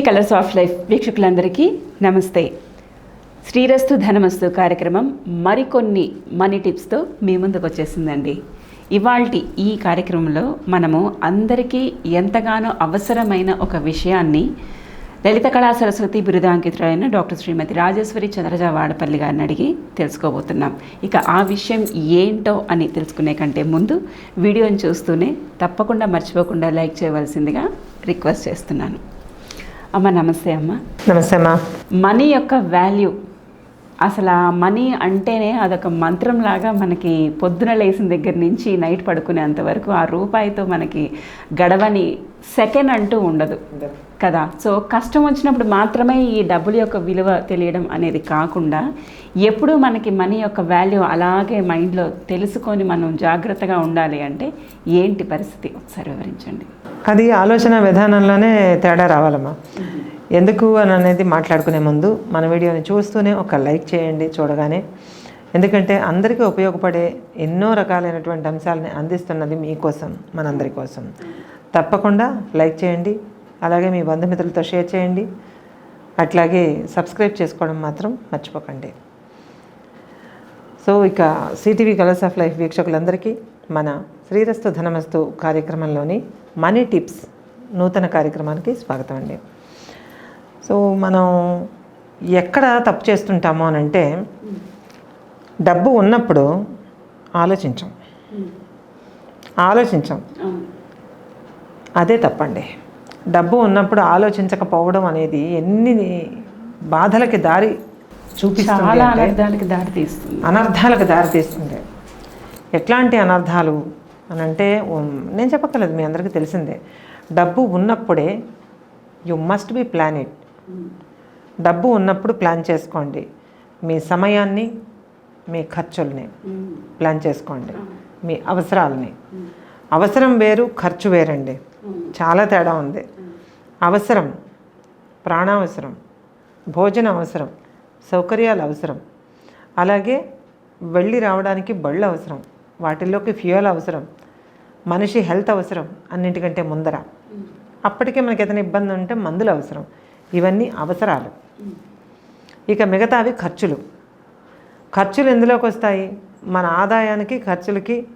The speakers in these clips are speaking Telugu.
సిటీవీ కలర్స్ ఆఫ్ లైఫ్ వీక్షకులందరికీ నమస్తే. శ్రీరస్తు ధనమస్తు కార్యక్రమం మరికొన్ని మనీ టిప్స్తో మీ ముందుకు వచ్చేసిందండి. ఇవాల్టి ఈ కార్యక్రమంలో మనము అందరికీ ఎంతగానో అవసరమైన ఒక విషయాన్ని లలిత కళా సరస్వతి బిరుదాంకితుడైన డాక్టర్ శ్రీమతి రాజేశ్వరి చంద్రజ వాడపల్లి గారిని అడిగి తెలుసుకోబోతున్నాం. ఇక ఆ విషయం ఏంటో అని తెలుసుకునే కంటే ముందు వీడియోని చూస్తూనే తప్పకుండా మర్చిపోకుండా లైక్ చేయవలసిందిగా రిక్వెస్ట్ చేస్తున్నాను. అమ్మ నమస్తే అమ్మ. నమస్తే అమ్మా. మనీ యొక్క వాల్యూ. అసలు ఆ మనీ అంటేనే అదొక మంత్రంలాగా మనకి పొద్దున లేచిన దగ్గర నుంచి నైట్ పడుకునేంత వరకు ఆ రూపాయితో మనకి గడవని సెకండ్ అంటూ ఉండదు. కదా? సో కష్టం వచ్చినప్పుడు మాత్రమే ఈ డబ్బుల యొక్క విలువ తెలియడం అనేది కాకుండా ఎప్పుడూ మనకి మనీ యొక్క వాల్యూ అలాగే మైండ్లో తెలుసుకొని మనం జాగ్రత్తగా ఉండాలి అంటే ఏంటి పరిస్థితి? ఒకసారి వివరించండి. అది ఆలోచన విధానంలోనే తేడా రావాలమ్మా. ఎందుకు అని అనేది మాట్లాడుకునే ముందు మన వీడియోని చూస్తూనే ఒక లైక్ చేయండి చూడగానే. ఎందుకంటే అందరికీ ఉపయోగపడే ఎన్నో రకాలైనటువంటి అంశాలని అందిస్తున్నది మీకోసం మనందరి కోసం. తప్పకుండా లైక్ చేయండి అలాగే మీ బంధుమిత్రులతో షేర్ చేయండి. అట్లాగే సబ్స్క్రైబ్ చేసుకోవడం మాత్రం మర్చిపోకండి. సో ఇక సిటీవీ కలర్స్ ఆఫ్ లైఫ్ వీక్షకులందరికీ మన శ్రీరస్తు ధనమస్తు కార్యక్రమంలోని మనీ టిప్స్ నూతన కార్యక్రమానికి స్వాగతం అండి. సో మనం ఎక్కడ తప్పు చేస్తుంటామో అని అంటే డబ్బు ఉన్నప్పుడు ఆలోచించం. ఆలోచించం. అదే తప్పండి. డబ్బు ఉన్నప్పుడు ఆలోచించకపోవడం అనేది ఎన్ని బాధలకి దారి చూపిస్తుంది అనర్థానికి దారి తీస్తుంది. అనర్థాలకు ఎట్లాంటి అనర్థాలు అని అంటే నేను చెప్పక్కర్లేదు మీ అందరికీ తెలిసిందే. డబ్బు ఉన్నప్పుడే you must be plan it డబ్బు ఉన్నప్పుడు ప్లాన్ చేసుకోండి. మీ సమయాన్ని మీ ఖర్చుల్ని ప్లాన్ చేసుకోండి. మీ అవసరాలని. అవసరం వేరు ఖర్చు వేరండి. చాలా తేడా ఉంది. అవసరం ప్రాణావసరం భోజన అవసరం సౌకర్యాలు అవసరం. అలాగే వెళ్ళి రావడానికి బళ్ళు అవసరం వాటిల్లోకి ఫ్యూయల్ అవసరం. మనిషి హెల్త్ అవసరం అన్నింటికంటే ముందర. అప్పటికే మనకి ఏదైనా ఇబ్బంది ఉంటే మందులు అవసరం. ఇవన్నీ అవసరాలు. ఇక మిగతావి ఖర్చులు. ఖర్చులు ఎందులోకి వస్తాయి? మన ఆదాయానికి ఖర్చులకి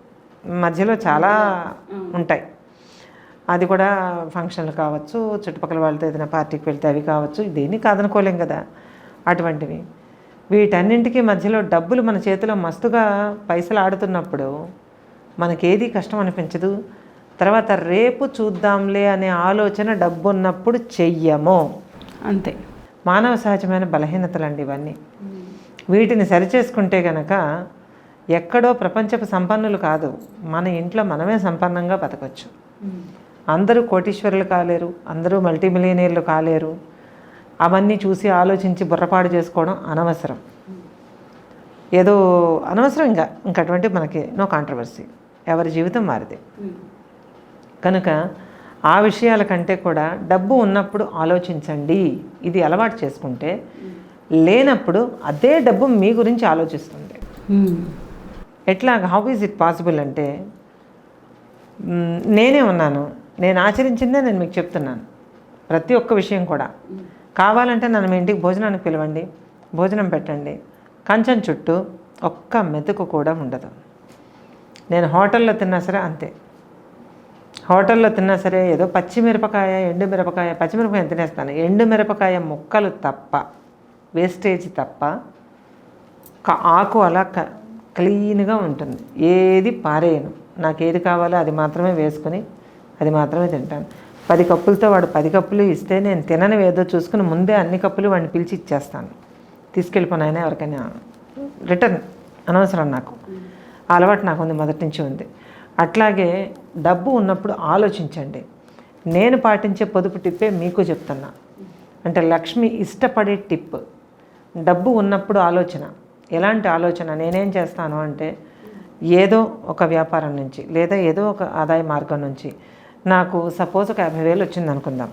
మధ్యలో చాలా ఉంటాయి. అది కూడా ఫంక్షన్లు కావచ్చు చుట్టుపక్కల వాళ్ళతో ఏదైనా పార్టీకి వెళ్తే అవి కావచ్చు దేన్ని కాదనుకోలేం కదా అటువంటివి. వీటన్నింటికి మధ్యలో డబ్బులు మన చేతిలో మస్తుగా పైసలు ఆడుతున్నప్పుడు మనకేది కష్టం అనిపించదు. తర్వాత రేపు చూద్దాంలే అనే ఆలోచన డబ్బు ఉన్నప్పుడు చెయ్యము. అంతే. మానవ సహజమైన బలహీనతలండి ఇవన్నీ. వీటిని సరిచేసుకుంటే గనక ఎక్కడో ప్రపంచపు సంపన్నులు కాదు. మన ఇంట్లో మనమే సంపన్నంగా బతకొచ్చు. అందరూ కోటీశ్వరులు కాలేరు అందరూ మల్టీ మిలియనీర్లు కాలేరు. అవన్నీ చూసి ఆలోచించి బుర్రపాడు చేసుకోవడం అనవసరం. ఏదో అనవసరం ఇంకా. ఇంకా అటువంటి మనకి నో కాంట్రవర్సీ. ఎవరి జీవితం వారిది కనుక ఆ విషయాల కంటే కూడా డబ్బు ఉన్నప్పుడు ఆలోచించండి. ఇది అలవాటు చేసుకుంటే లేనప్పుడు అదే డబ్బు మీ గురించి ఆలోచిస్తుంది. ఎట్లా హౌ ఈజ్ ఇట్ పాసిబుల్ అంటే నేనే ఉన్నాను. నేను ఆచరించిందే నేను మీకు చెప్తున్నాను. ప్రతి ఒక్క విషయం కూడా. కావాలంటే నన్ను మీ ఇంటికి భోజనానికి పిలవండి. భోజనం పెట్టండి. కంచం చుట్టూ ఒక్క మెతుకు కూడా ఉండదు. నేను హోటల్లో తిన్నా సరే అంతే. హోటల్లో తిన్నా సరే ఏదో పచ్చిమిరపకాయ ఎండు మిరపకాయ పచ్చిమిరపకాయ తినేస్తాను. ఎండు మిరపకాయ ముక్కలు తప్ప వేస్టేజ్ తప్ప ఆకు అలా క క్లీన్గా ఉంటుంది. ఏది పారేయను. నాకు ఏది కావాలో అది మాత్రమే వేసుకొని అది మాత్రమే తింటాను. పది కప్పులతో వాడు పది కప్పులు ఇస్తే నేను తినని ఏదో చూసుకుని ముందే అన్ని కప్పులు వాడిని పిలిచి ఇచ్చేస్తాను. తీసుకెళ్ళిపోయినా ఎవరికైనా రిటర్న్ అనవసరం నాకు. అలవాటు నాకు ఉంది మొదటి నుంచి ఉంది. అట్లాగే డబ్బు ఉన్నప్పుడు ఆలోచించండి. నేను పాటించే పొదుపు టిప్పే మీకు చెప్తున్నా. అంటే లక్ష్మి ఇష్టపడే టిప్. డబ్బు ఉన్నప్పుడు ఆలోచన. ఎలాంటి ఆలోచన? నేనేం చేస్తాను అంటే ఏదో ఒక వ్యాపారం నుంచి లేదా ఏదో ఒక ఆదాయ మార్గం నుంచి నాకు సపోజ్ ఒక యాభై వేలు వచ్చింది అనుకుందాం.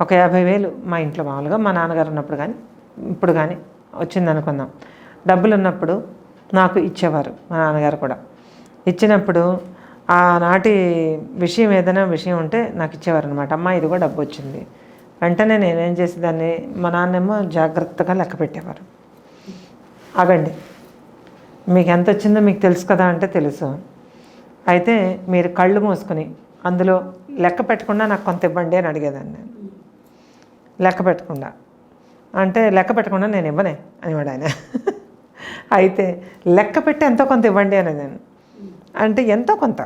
ఒక యాభై వేలు మా ఇంట్లో మామూలుగా మా నాన్నగారు ఉన్నప్పుడు కానీ ఇప్పుడు కానీ వచ్చింది అనుకుందాం. డబ్బులు ఉన్నప్పుడు నాకు ఇచ్చేవారు మా నాన్నగారు కూడా. ఇచ్చినప్పుడు ఆనాటి విషయం ఏదైనా విషయం ఉంటే నాకు ఇచ్చేవారు అనమాట అమ్మ కూడా డబ్బు వచ్చింది. వెంటనే నేనేం చేసేదాన్ని? మా నాన్నేమో జాగ్రత్తగా లెక్క పెట్టేవారు. ఆగండి. మీకు ఎంత వచ్చిందో మీకు తెలుసు కదా అంటే తెలుసు. అయితే మీరు కళ్ళు మూసుకొని అందులో లెక్క పెట్టకుండా నాకు కొంత ఇవ్వండి అని అడిగేదాన్ని. నేను లెక్క పెట్టకుండా. అంటే లెక్క పెట్టకుండా నేను ఇవ్వనే అనేవాడు ఆయన. అయితే లెక్క పెట్టి ఎంతో కొంత ఇవ్వండి అనేది నేను. అంటే ఎంతో కొంత.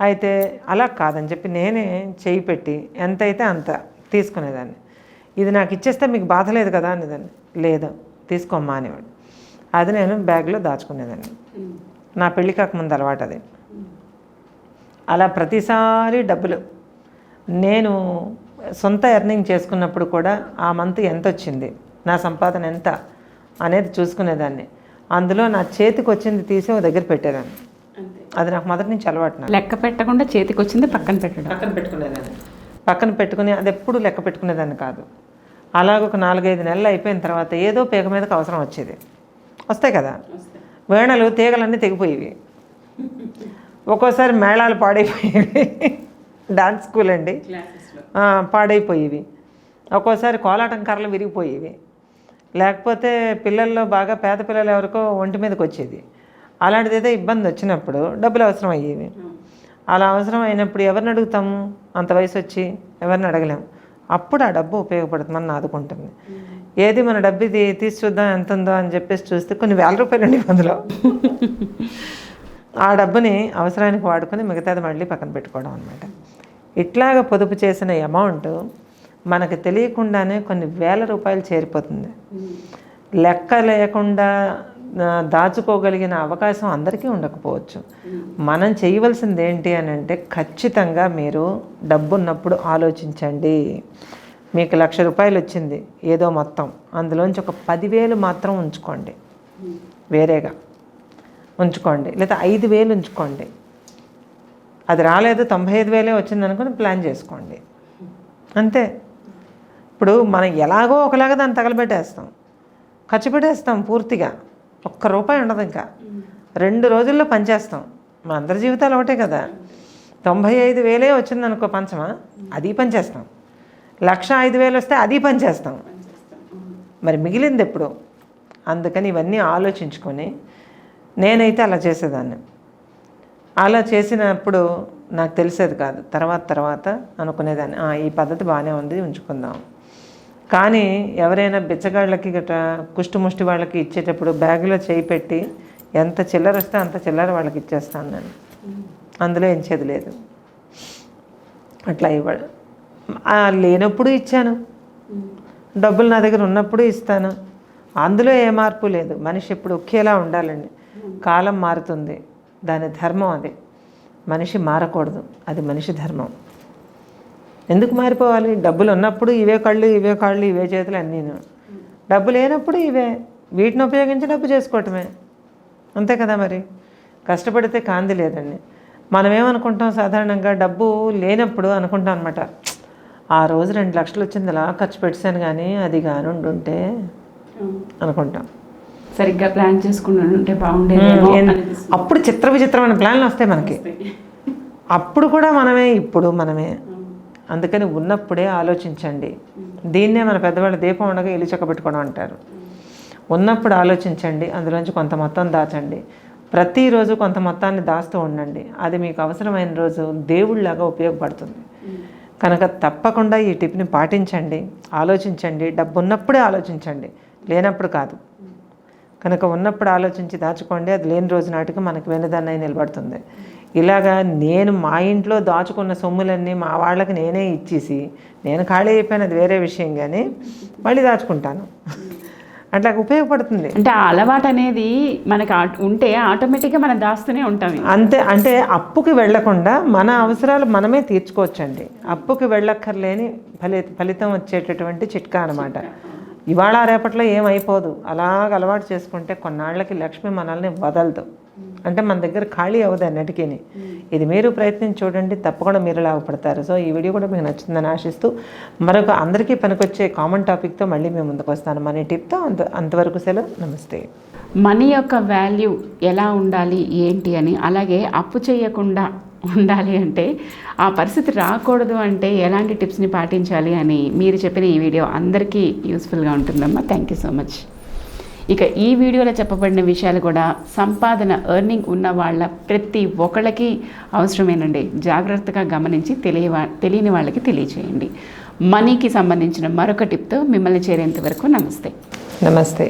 అయితే అలా కాదని చెప్పి నేనే చేయి పెట్టి ఎంత అయితే అంత తీసుకునేదాన్ని. ఇది నాకు ఇచ్చేస్తే మీకు బాధ లేదు కదా అనేదాన్ని. లేదు తీసుకోమ్మా అనేవాడు. అది నేను బ్యాగ్లో దాచుకునేదాన్ని. నా పెళ్ళి కాకముందు అలవాటు అది. అలా ప్రతిసారి డబ్బులు. నేను సొంత ఎర్నింగ్ చేసుకున్నప్పుడు కూడా ఆ మంత్ ఎంత వచ్చింది నా సంపాదన ఎంత? అనేది చూసుకునేదాన్ని. అందులో నా చేతికి వచ్చింది తీసి ఒక దగ్గర పెట్టేదాన్ని. అది నాకు మొదటి నుంచి అలవాటు లెక్క పెట్టకుండా చేతికి వచ్చింది పక్కన పెట్టడం. పక్కన పెట్టుకునేదాన్ని. పక్కన పెట్టుకుని అది ఎప్పుడు లెక్క పెట్టుకునేదాన్ని కాదు. అలాగ ఒక నాలుగైదు నెలలు అయిపోయిన తర్వాత ఏదో పేక మీదకి అవసరం వచ్చేది. వస్తాయి కదా? వేణలు తీగలన్నీ తెగిపోయేవి. ఒక్కోసారి మేళాలు పాడైపోయేవి. డాన్స్ స్కూల్ అండి. ఆ, పాడైపోయేవి. ఒక్కోసారి కోలాటం కర్రలు విరిగిపోయేవి. లేకపోతే పిల్లల్లో బాగా పేద పిల్లలు ఎవరికో ఒంటి మీదకి వచ్చేది. అలాంటిది ఏదో ఇబ్బంది వచ్చినప్పుడు డబ్బులు అవసరం అయ్యేవి. అలా అవసరం అయినప్పుడు ఎవరిని అడుగుతాము? అంత వయసు వచ్చి ఎవరిని అడగలేము. అప్పుడు ఆ డబ్బు ఉపయోగపడుతుందని ఆదుకుంటుంది. ఏది మన డబ్బు ఇది తీసి చూద్దాం ఎంత ఉందో అని చెప్పేసి చూస్తే కొన్ని వేల రూపాయలు ఉండి అందులో. ఆ డబ్బుని అవసరానికి వాడుకొని మిగతాది మళ్ళీ పక్కన పెట్టుకోవడం అనమాట ఇట్లాగ పొదుపు చేసిన అమౌంట్ మనకు తెలియకుండానే కొన్ని వేల రూపాయలు చేరిపోతుంది. లెక్క లేకుండా దాచుకోగలిగిన అవకాశం అందరికీ ఉండకపోవచ్చు. మనం చేయవలసింది ఏంటి అని అంటే ఖచ్చితంగా మీరు డబ్బు ఉన్నప్పుడు ఆలోచించండి. మీకు లక్ష రూపాయలు వచ్చింది ఏదో మొత్తం. అందులోంచి ఒక పదివేలు మాత్రం ఉంచుకోండి. వేరేగా ఉంచుకోండి. లేదా ఐదు వేలు ఉంచుకోండి. అది రాలేదు తొంభై ఐదు వేలే వచ్చింది అనుకుని ప్లాన్ చేసుకోండి. అంతే. ఇప్పుడు మనం ఎలాగో ఒకలాగా దాన్ని తగలబెట్టేస్తాం. ఖర్చు పెట్టేస్తాం పూర్తిగా. ఒక్క రూపాయి ఉండదు ఇంకా. రెండు రోజుల్లో పనిచేస్తాం. మా అందరి జీవితాలు ఒకటే కదా. తొంభై ఐదు వేలే వచ్చిందనుకో పంచమా? అది పనిచేస్తాం. లక్ష ఐదు వేలు వస్తే అది పనిచేస్తాం. మరి మిగిలింది ఎప్పుడు? అందుకని ఇవన్నీ ఆలోచించుకొని నేనైతే అలా చేసేదాన్ని. అలా చేసినప్పుడు నాకు తెలిసేది కాదు. తర్వాత తర్వాత అనుకునేదాన్ని. ఈ పద్ధతి బాగానే ఉంది ఉంచుకుందాం. కానీ ఎవరైనా బిచ్చగాళ్ళకి గట్రా కుష్టి ముష్టి వాళ్ళకి ఇచ్చేటప్పుడు బ్యాగులో చేయి పెట్టి ఎంత చిల్లర వస్తే అంత చిల్లర వాళ్ళకి ఇచ్చేస్తాను నేను. అందులో ఎంచేది లేదు. అట్లా ఇవ్వడు. లేనప్పుడు ఇచ్చాను. డబ్బులు నా దగ్గర ఉన్నప్పుడు ఇస్తాను. అందులో ఏ మార్పు లేదు. మనిషి ఎప్పుడు ఒకేలా ఉండాలండి. కాలం మారుతుంది. దాని ధర్మం అది. మనిషి మారకూడదు. అది మనిషి ధర్మం. ఎందుకు మారిపోవాలి? డబ్బులు ఉన్నప్పుడు ఇవే కళ్ళు ఇవే కాళ్ళు ఇవే చేతులు అన్నీను. డబ్బు లేనప్పుడు ఇవే. వీటిని ఉపయోగించి డబ్బు చేసుకోవటమే. అంతే కదా మరి? కష్టపడితే కాంతి లేదండి. మనం ఏమనుకుంటాం సాధారణంగా డబ్బు లేనప్పుడు అనుకుంటాం అనమాట ఆ రోజు రెండు లక్షలు వచ్చింది అలా ఖర్చు పెట్టాను కానీ అది కాని ఉండుంటే అనుకుంటాం. సరిగ్గా ప్లాన్ చేసుకుని ఉంటే. అప్పుడు చిత్ర విచిత్రమైన ప్లాన్లు వస్తాయి మనకి. అప్పుడు కూడా మనమే ఇప్పుడు మనమే. అందుకని ఉన్నప్పుడే ఆలోచించండి. దీన్నే మన పెద్దవాళ్ళు దీపం ఉండగా ఇల్లు చక్కబెట్టుకోవడం అంటారు. ఉన్నప్పుడు ఆలోచించండి అందులోంచి కొంత మొత్తం దాచండి. ప్రతిరోజు కొంత మొత్తాన్ని దాస్తూ ఉండండి. అది మీకు అవసరమైన రోజు దేవుళ్ళలాగా ఉపయోగపడుతుంది. కనుక తప్పకుండా ఈ టిప్ని పాటించండి ఆలోచించండి. డబ్బు ఉన్నప్పుడే ఆలోచించండి లేనప్పుడు కాదు. కనుక ఉన్నప్పుడు ఆలోచించి దాచుకోండి అది లేని రోజు నాటికి మనకు వెనుదన్నై నిలబడుతుంది. ఇలాగా నేను మా ఇంట్లో దాచుకున్న సొమ్ములన్నీ మా వాళ్ళకి నేనే ఇచ్చేసి నేను ఖాళీ అయిపోయిన అది వేరే విషయం కానీ మళ్ళీ దాచుకుంటాను. అట్లా ఉపయోగపడుతుంది. అంటే ఆ అలవాటు అనేది మనకి ఉంటే ఆటోమేటిక్గా మనం దాస్తూనే ఉంటాం. అంతే అంటే అప్పుకి వెళ్ళకుండా మన అవసరాలు మనమే తీర్చుకోవచ్చండి. అప్పుకి వెళ్ళక్కర్లేని ఫలి ఫలితం వచ్చేటటువంటి చిట్కా అనమాట ఇవాళ రేపట్లో ఏమైపోదు అలాగ అలవాటు చేసుకుంటే కొన్నాళ్ళకి లక్ష్మి మనల్ని వదలదు. అంటే మన దగ్గర ఖాళీ అవ్వదు అన్నిటికీ ఇది మీరు ప్రయత్నించి చూడండి తప్పకుండా మీరు లాభపడతారు సో ఈ వీడియో కూడా మీకు నచ్చిందని ఆశిస్తూ మరొక అందరికీ పనికొచ్చే కామన్ టాపిక్తో మళ్ళీ మేము ముందుకు వస్తాను. మనీ టిప్తో అంత అంతవరకు సెలవు. నమస్తే. మనీ యొక్క వాల్యూ ఎలా ఉండాలి ఏంటి అని. అలాగే అప్పు చేయకుండా ఉండాలి అంటే ఆ పరిస్థితి రాకూడదు అంటే ఎలాంటి టిప్స్ని పాటించాలి అని మీరు చెప్పిన ఈ వీడియో అందరికీ యూస్ఫుల్గా ఉంటుందమ్మా. Thank you so much. ఇక ఈ వీడియోలో చెప్పబడిన విషయాలు కూడా సంపాదన ఎర్నింగ్ ఉన్న వాళ్ళ ప్రతి ఒక్కళ్ళకి అవసరమేనండి. జాగ్రత్తగా గమనించి తెలియ తెలియని వాళ్ళకి తెలియచేయండి. మనీకి సంబంధించిన మరొక టిప్తో మిమ్మల్ని చేరేంత వరకు నమస్తే. నమస్తే.